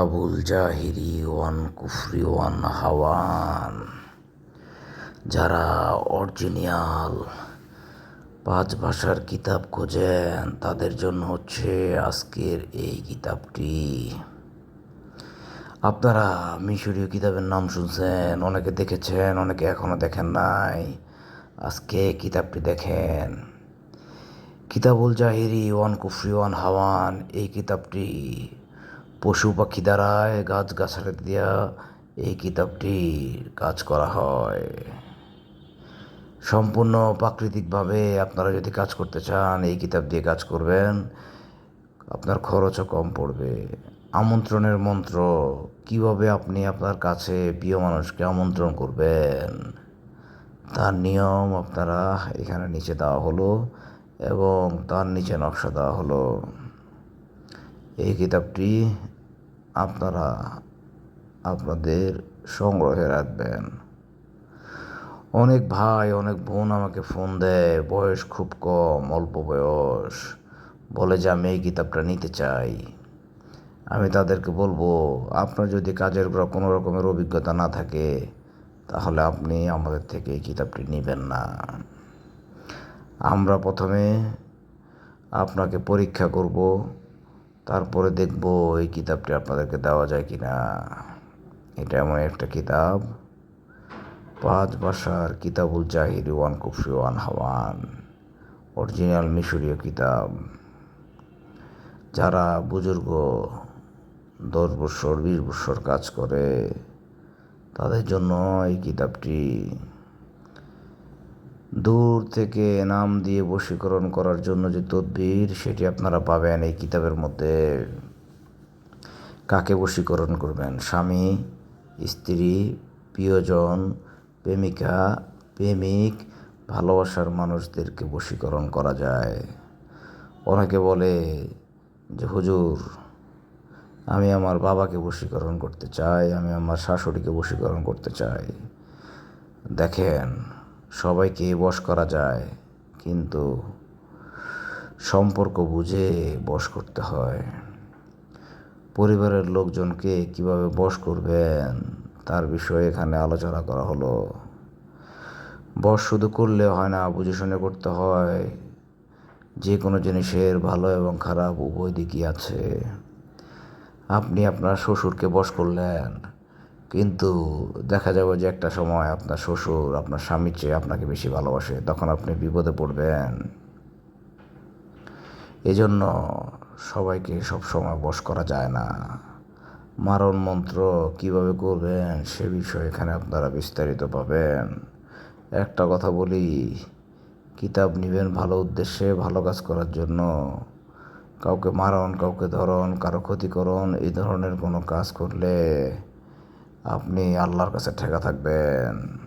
আবুল জাহিরি ওয়ান কুফরি ওয়ান হাওয়ান। যারা অরিজিনাল পাঁচ ভাষার কিতাব খোঁজেন, তাদের জন্য হচ্ছে আজকের এই কিতাবটি। আপনারা মিশরীয় কিতাবের নাম শুনছেন, অনেকে দেখেছেন, অনেকে এখনও দেখেন নাই। আজকে কিতাবটি দেখেন। কিতাবুল জাহিরি ওয়ান কুফরি ওয়ান হাওয়ান, এই কিতাবটি পশু পাখি দ্বারায় গাছ গাছালি দিয়া এই কিতাবটি কাজ করা হয়। সম্পূর্ণ প্রাকৃতিকভাবে আপনারা যদি কাজ করতে চান, এই কিতাব দিয়ে কাজ করবেন, আপনার খরচও কম পড়বে। আমন্ত্রণের মন্ত্র, কীভাবে আপনি আপনার কাছে প্রিয় মানুষকে আমন্ত্রণ করবেন, তার নিয়ম আপনারা এখানে নিচে দেওয়া হলো এবং তার নিচে নকশা দেওয়া হলো। এই কিতাবটি আপনারা আপনাদের সংগ্রহে রাখবেন। অনেক ভাই, অনেক বোন আমাকে ফোন দেয়, বয়স খুব কম, অল্প বয়স, বলে যে আমি এই কিতাবটা নিতে চাই। আমি তাদেরকে বলব, আপনার যদি কাজের কোনো রকমের অভিজ্ঞতা না থাকে, তাহলে আপনি আমাদের থেকে এই কিতাবটি নেবেন না। আমরা প্রথমে আপনাকে পরীক্ষা করব তারপরে দেখব এই কিতাবটি আপনাদেরকে দেওয়া যায় কি না এটা এমন একটা কিতাব। পাঁচ ভাষার কিতাবুল জাহির ওয়ান কুফরি ওয়ান হাওয়ান। অরিজিনাল মিশরীয় কিতাব। যারা বুজুর্গ দশ বছর বিশ বছর কাজ করে, তাদের জন্য এই কিতাবটি দূর থেকে নাম দিয়ে বশীকরণ করার জন্য যে তদবির, সেটি আপনারা পাবেন এই কিতাবের মধ্যে। কাকে বশীকরণ করবেন? স্বামী, স্ত্রী, প্রিয়জন, প্রেমিকা, প্রেমিক, ভালোবাসার মানুষদেরকে বশীকরণ করা যায়। অনেকে বলে যে, হুজুর, আমি আমার বাবাকে বশীকরণ করতে চাই, আমি আমার শাশুড়িকে বশীকরণ করতে চাই। দেখেন সবাইকে বশ করা যায়, কিন্তু সম্পর্ক বুঝে বশ করতে হয়। পরিবারের লোকজনকে কীভাবে বশ করবেন, তার বিষয়ে এখানে আলোচনা করা হলো। বশ শুধু করলে হয় না, বুঝে শুনে করতে হয়। যে কোনো জিনিসের ভালো এবং খারাপ উভয় দিকই আছে। আপনি আপনার শ্বশুরকে বশ করলেন কিন্তু দেখা যাবে যে একটা সময় আপনার শ্বশুর, আপনার স্বামীর চেয়ে আপনাকে বেশি ভালোবাসে, তখন আপনি বিপদে পড়বেন। এজন্য সবাইকে সব সময় বশ করা যায় না। মারণ মন্ত্র কীভাবে করবেন সে বিষয়ে এখানে আপনারা বিস্তারিত পাবেন। একটা কথা বলি, কিতাব নেবেন ভালো উদ্দেশ্যে, ভালো কাজ করার জন্য। কাউকে মারণ, কাউকে ধরন কারও ক্ষতিকরণ এই ধরনের কোনো কাজ করলে আপনি আল্লাহর কাছে ঠেকা থাকবেন।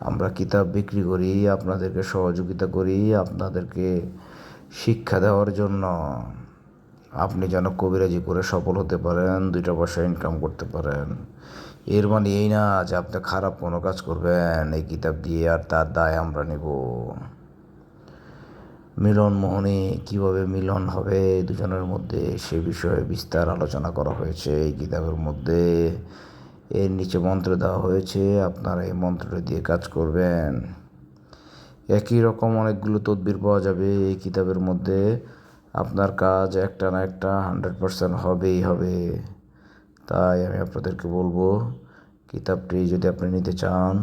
আমরা কিতাব বিক্রি করি, আপনাদেরকে সহযোগিতা করি, আপনাদেরকে শিক্ষা দেওয়ার জন্য। আপনি যেন কবিরাজি করে সফল হতে পারেন, দুইটা পয়সা ইনকাম করতে পারেন। এর মানে এই না যে আপনি খারাপ কোনো কাজ করবেন, এই কিতাব দিয়ে আর তার দায় আমরা নেব। মিলন মোহনে কীভাবে মিলন হবে দুজনের মধ্যে সে বিষয়ে বিস্তার আলোচনা করা হয়েছে এই কিতাবের মধ্যে। এর নিচে মন্ত্র দেওয়া হয়েছে, আপনারা এই মন্ত্রটা দিয়ে কাজ করবেন। একই রকম অনেকগুলো তদবির পাওয়া যাবে এই কিতাবের মধ্যে। আপনার কাজ একটা না একটা হান্ড্রেড পারসেন্ট হবেই হবে। তাই আমি আপনাদেরকে বলব, কিতাবটি যদি আপনি নিতে চান,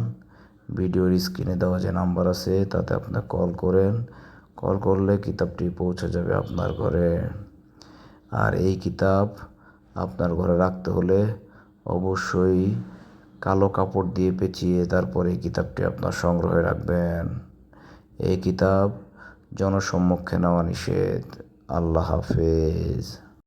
ভিডিওর স্ক্রিনে দেওয়া যে নাম্বার আছে, তাতে আপনার কল করেন। কল করলে কিতাবটি পৌঁছে যাবে আপনার ঘরে। আর এই কিতাব আপনার ঘরে রাখতে হলে অবশ্যই কালো কাপড় দিয়ে পেঁচিয়ে তারপরে কিতাবটি আপনার সংগ্রহে রাখবেন। এই কিতাব জনসম্মুখে নেওয়া নিষেধ। আল্লাহ হাফেজ।